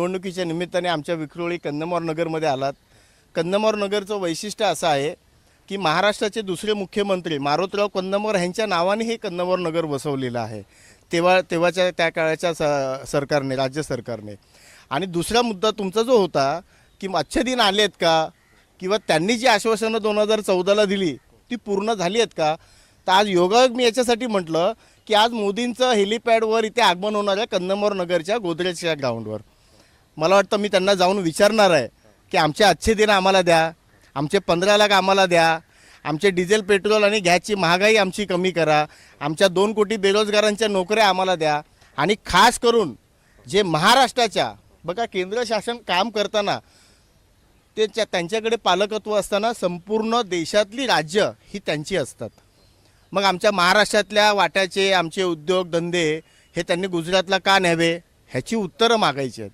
निवडणुकीच्या निमित्ताने आमच्या विक्रोळी कन्नमोर नगरमध्ये आलात. कन्नमोर नगरचं वैशिष्ट्य असं आहे की महाराष्ट्राचे दुसरे मुख्यमंत्री मारोतराव कन्नमोर ह्यांच्या नावाने हे कन्नमोर नगर बसवलेलं आहे. तेव्हा तेव्हाच्या त्या काळाच्या स सरकारने राज्य सरकारने. आणि दुसरा मुद्दा तुमचा जो होता की मच्छदिन आले आहेत का? किंवा त्यांनी जी आश्वासनं दोन हजार चौदाला दिली ती पूर्ण झाली आहेत का? तर आज योगायोग मी याच्यासाठी म्हटलं की आज मोदींचं हेलिपॅडवर इथे आगमन होणार आहे नगरच्या गोदरेजच्या ग्राउंडवर मला वाटतं मी त्यांना जाऊन विचारणार आहे की आमचे अच्छे दिन आम्हाला द्या आमचे पंधरा लाख आम्हाला द्या आमचे डिझेल पेट्रोल आणि गॅसची महागाई आमची कमी करा आमच्या दोन कोटी बेरोजगारांच्या नोकऱ्या आम्हाला द्या आणि खास करून जे महाराष्ट्राच्या बघा केंद्र शासन काम करताना ते त्या- त्यांच्याकडे पालकत्व असताना संपूर्ण देशातली राज्य ही त्यांची असतात. मग आमच्या महाराष्ट्रातल्या वाट्याचे आमचे उद्योगधंदे हे त्यांनी गुजरातला का न्यावे? ह्याची उत्तरं मागायची आहेत.